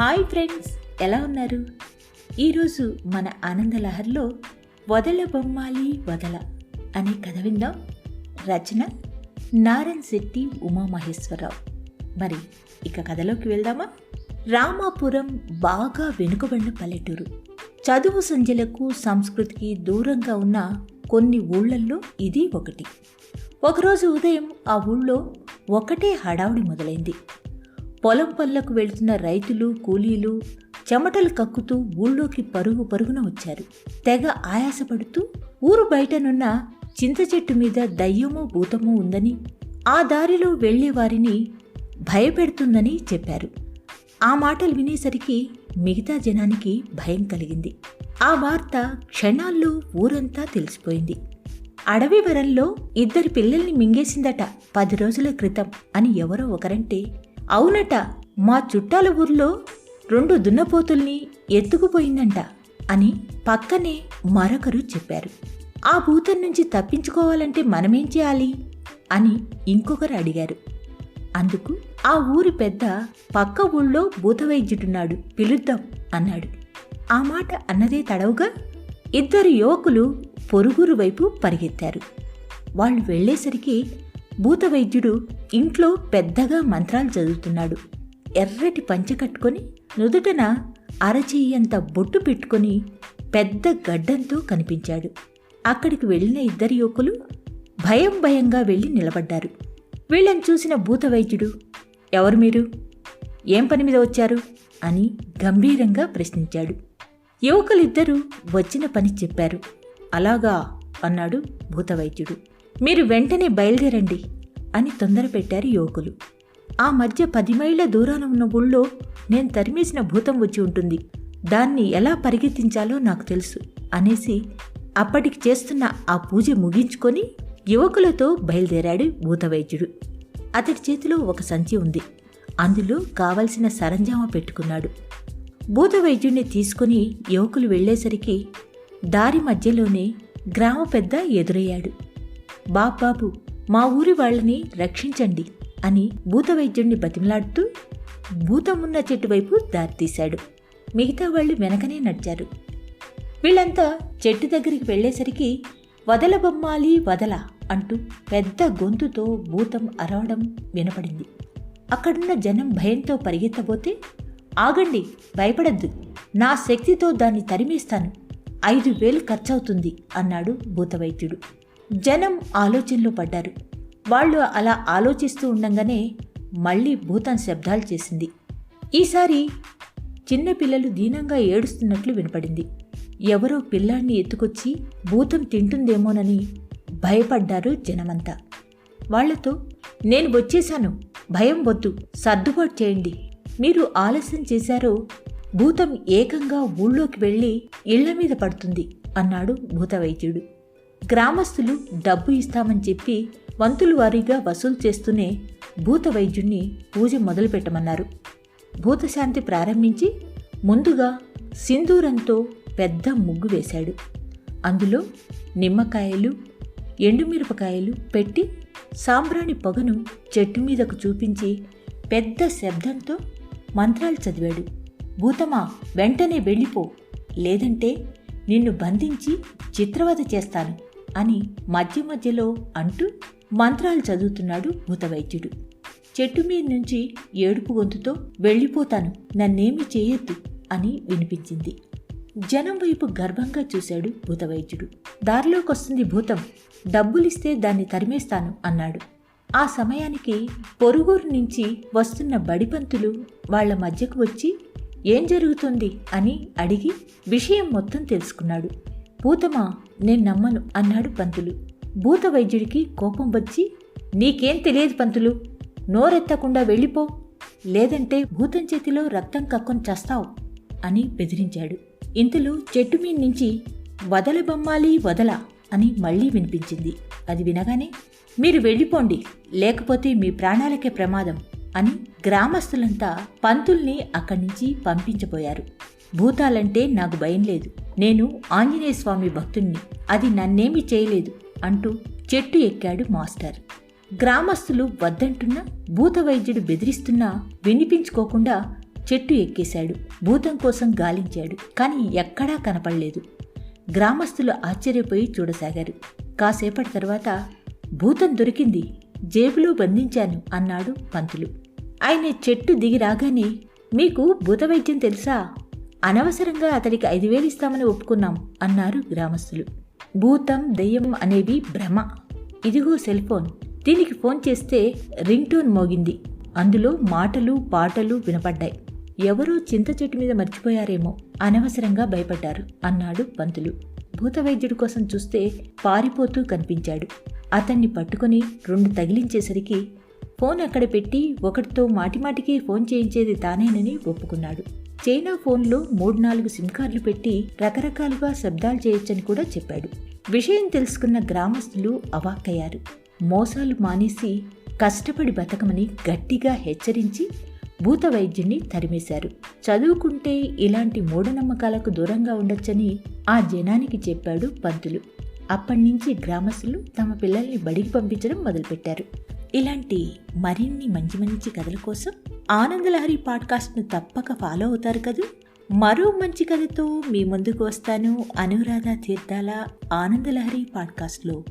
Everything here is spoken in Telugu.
హాయ్ ఫ్రెండ్స్ ఎలా ఉన్నారు? ఈరోజు మన ఆనందలహర్లో వదల బొమ్మాలి వదల అనే కథ విందాం. రచన నారాయణ్ శెట్టి ఉమామహేశ్వరరావు. మరి ఇక కథలోకి వెళ్దామా? రామాపురం బాగా వెనుకబడిన పల్లెటూరు. చదువు సంధ్యలకు సంస్కృతికి దూరంగా ఉన్న కొన్ని ఊళ్ళల్లో ఇది ఒకటి. ఒకరోజు ఉదయం ఆ ఊళ్ళో ఒకటే హడావుడి మొదలైంది. పొలం పనులకు వెళ్తున్న రైతులు కూలీలు చెమటలు కక్కుతూ ఊళ్ళోకి పరుగు పరుగున వచ్చారు. తెగ ఆయాసపడుతూ ఊరు బయటనున్న చింత చెట్టు మీద దయ్యమో భూతమో ఉందని ఆ దారిలో వెళ్ళే వారిని భయపెడుతుందని చెప్పారు. ఆ మాటలు వినేసరికి మిగతా జనానికి భయం కలిగింది. ఆ వార్త క్షణాల్లో ఊరంతా తెలిసిపోయింది. అడవి వరంలో ఇద్దరి పిల్లల్ని మింగేసిందట పది రోజుల క్రితం అని ఎవరో ఒకరంటే అవునట మా చుట్టాల ఊర్లో రెండు దున్నపోతుల్ని ఎత్తుకుపోయిందంట అని పక్కనే మరొకరు చెప్పారు. ఆ భూతం నుంచి తప్పించుకోవాలంటే మనమేం చేయాలి? అని ఇంకొకరు అడిగారు. అందుకు ఆ ఊరి పెద్ద పక్క ఊళ్ళో భూతవైద్యుడున్నాడు పిలుద్దాం అన్నాడు. ఆ మాట అన్నదే తడవుగా ఇద్దరు యువకులు పొరుగురు వైపు పరిగెత్తారు. వాళ్ళు భూత భూతవైద్యుడు ఇంట్లో పెద్దగా మంత్రాలు చదువుతున్నాడు. ఎర్రటి పంచె కట్టుకొని నుదుటన అరచేయంత బొట్టు పెట్టుకొని పెద్ద గడ్డంతో కనిపించాడు. అక్కడికి వెళ్ళిన ఇద్దరు యువకులు భయం భయంగా వెళ్ళి నిలబడ్డారు. వీళ్ళని చూసిన భూతవైద్యుడు ఎవరు మీరు? ఏం పని మీద వచ్చారు? అని గంభీరంగా ప్రశ్నించాడు. యువకులిద్దరూ వచ్చిన పని చెప్పారు. అలాగా? అన్నాడు భూతవైద్యుడు. మీరు వెంటనే బయలుదేరండి అని తొందర పెట్టారు యువకులు. ఆ మధ్య పది మైళ్ళ దూరాన ఉన్న ఊళ్ళో నేను తరిమేసిన భూతం వచ్చి ఉంటుంది. దాన్ని ఎలా పరిగెత్తించాలో నాకు తెలుసు అనేసి అప్పటికి చేస్తున్న ఆ పూజ ముగించుకొని యువకులతో బయలుదేరాడు భూతవైద్యుడు. అతడి చేతిలో ఒక సంచి ఉంది. అందులో కావలసిన సరంజామ పెట్టుకున్నాడు. భూతవైద్యుడిని తీసుకుని యువకులు వెళ్ళేసరికి దారి మధ్యలోనే గ్రామ పెద్ద ఎదురయ్యాడు. బాబాబు మా ఊరి వాళ్ళని రక్షించండి అని భూతవైద్యుణ్ణి బతిమలాడుతూ భూతమున్న చెట్టు వైపు దారితీశాడు. మిగతా వాళ్ళు వెనకనే నడిచారు. వీళ్ళంతా చెట్టు దగ్గరికి వెళ్ళేసరికి వదల బొమ్మాలి వదల అంటూ పెద్ద గొంతుతో భూతం అరవడం వినపడింది. అక్కడున్న జనం భయంతో పరిగెత్తబోతే ఆగండి భయపడద్దు. నా శక్తితో దాన్ని తరిమేస్తాను. ఐదు వేలు ఖర్చవుతుంది అన్నాడు భూతవైద్యుడు. జనం ఆలోచనలో పడ్డారు. వాళ్ళు అలా ఆలోచిస్తూ ఉండంగానే మళ్ళీ భూతం శబ్దాలు చేసింది. ఈసారి చిన్నపిల్లలు దీనంగా ఏడుస్తున్నట్లు వినపడింది. ఎవరో పిల్లాన్ని ఎత్తుకొచ్చి భూతం తింటుందేమోనని భయపడ్డారు జనమంతా. వాళ్ళతో నేను వచ్చేశాను. భయం వద్దు. సర్దుబాటు చేయండి. మీరు ఆలస్యం చేశారో భూతం ఏకంగా ఊళ్ళోకి వెళ్ళి ఇళ్ళ మీద పడుతుంది అన్నాడు భూతవైద్యుడు. గ్రామస్తులు డబ్బు ఇస్తామని చెప్పి వంతులు వారీగా వసూలు చేస్తూనే భూత వైద్యుణ్ణి పూజ మొదలుపెట్టమన్నారు. భూతశాంతి ప్రారంభించి ముందుగా సింధూరంతో పెద్ద ముగ్గు వేశాడు. అందులో నిమ్మకాయలు ఎండుమిరపకాయలు పెట్టి సాంబ్రాణి పొగను చెట్టు మీదకు చూపించి పెద్ద శబ్దంతో మంత్రాలు చదివాడు. భూతమా వెంటనే వెళ్ళిపో లేదంటే నిన్ను బంధించి చిత్రవద చేస్తాను. అని మధ్య మధ్యలో అంటూ మంత్రాలు చదువుతున్నాడు భూతవైద్యుడు చెట్టు మీద నుంచి ఏడుపు గొంతుతో వెళ్ళిపోతాను నన్నేమి చేయొద్దు అని వినిపించింది. జనం వైపు గర్వంగా చూశాడు భూతవైద్యుడు. దారిలోకొస్తుంది భూతం డబ్బులిస్తే దాన్ని తరిమేస్తాను అన్నాడు. ఆ సమయానికి పొరుగురు నుంచి వస్తున్న బడిపంతులు వాళ్ళ మధ్యకు వచ్చి ఏం జరుగుతుంది? అని అడిగి విషయం మొత్తం తెలుసుకున్నాడు. భూతమా నేను నమ్మను అన్నాడు పంతులు. భూత వైద్యుడికి కోపం వచ్చి నీకేం తెలియదు పంతులు నోరెత్తకుండా వెళ్ళిపో లేదంటే భూతం చేతిలో రక్తం కక్కుని చస్తావు అని బెదిరించాడు. ఇంతలో చెట్టు మీద నుంచి వదల బొమ్మాలి వదల అని మళ్ళీ వినిపించింది. అది వినగానే మీరు వెళ్ళిపోండి లేకపోతే మీ ప్రాణాలకే ప్రమాదం అని గ్రామస్తులంతా పంతుల్ని అక్కడి నుంచి పంపించబోయారు. భూతాలంటే నాకు భయం లేదు. నేను ఆంజనేయ స్వామి భక్తుణ్ణి. అది నన్నేమీ చేయలేదు అంటూ చెట్టు ఎక్కాడు మాస్టర్. గ్రామస్తులు వద్దంటున్నా భూత వైద్యుడు బెదిరిస్తున్నా వినిపించుకోకుండా చెట్టు ఎక్కేశాడు. భూతం కోసం గాలించాడు కానీ ఎక్కడా కనపడలేదు. గ్రామస్తులు ఆశ్చర్యపోయి చూడసాగారు. కాసేపటి తర్వాత భూతం దొరికింది. జేబులో బంధించాను అన్నాడు పంతులు. ఆయన చెట్టు దిగి రాగానే మీకు భూత వైద్యం తెలుసా? అనవసరంగా అతడికి ఐదు వేలు ఇస్తామని ఒప్పుకున్నాం అన్నారు గ్రామస్తులు. భూతం దెయ్యం అనేవి భ్రమ. ఇదిగో సెల్ ఫోన్. దీనికి ఫోన్ చేస్తే రింగ్ టోన్ మోగింది. అందులో మాటలు పాటలు వినపడ్డాయి. ఎవరో చింత చెట్టు మీద మర్చిపోయారేమో అనవసరంగా భయపడ్డారు అన్నాడు పంతులు. భూతవైద్యుడి కోసం చూస్తే పారిపోతూ కనిపించాడు. అతన్ని పట్టుకొని రెండు తగిలించేసరికి ఫోన్ అక్కడ పెట్టి ఒకటితో మాటిమాటికి ఫోన్ చేయించేది తానేనని ఒప్పుకున్నాడు. చైనా ఫోన్లో మూడు నాలుగు సిమ్ కార్డులు పెట్టి రకరకాలుగా శబ్దాలు చేయొచ్చని కూడా చెప్పాడు. విషయం తెలుసుకున్న గ్రామస్తులు అవాక్కయ్యారు. మోసాలు మానేసి కష్టపడి బతకమని గట్టిగా హెచ్చరించి భూత వైద్యుణ్ణి తరిమేశారు. చదువుకుంటే ఇలాంటి మూఢనమ్మకాలకు దూరంగా ఉండొచ్చని ఆ జనానికి చెప్పాడు పంతులు. అప్పటినుంచి గ్రామస్తులు తమ పిల్లల్ని బడికి పంపించడం మొదలుపెట్టారు. ఇలాంటి మరిన్ని మంచి మంచి కథల కోసం ఆనందలహరి పాడ్కాస్ట్ను తప్పక ఫాలో అవుతారు కదూ? మరో మంచి కథతో మీ ముందుకు వస్తాను. అనురాధ తీర్థాల ఆనందలహరి పాడ్కాస్ట్లో.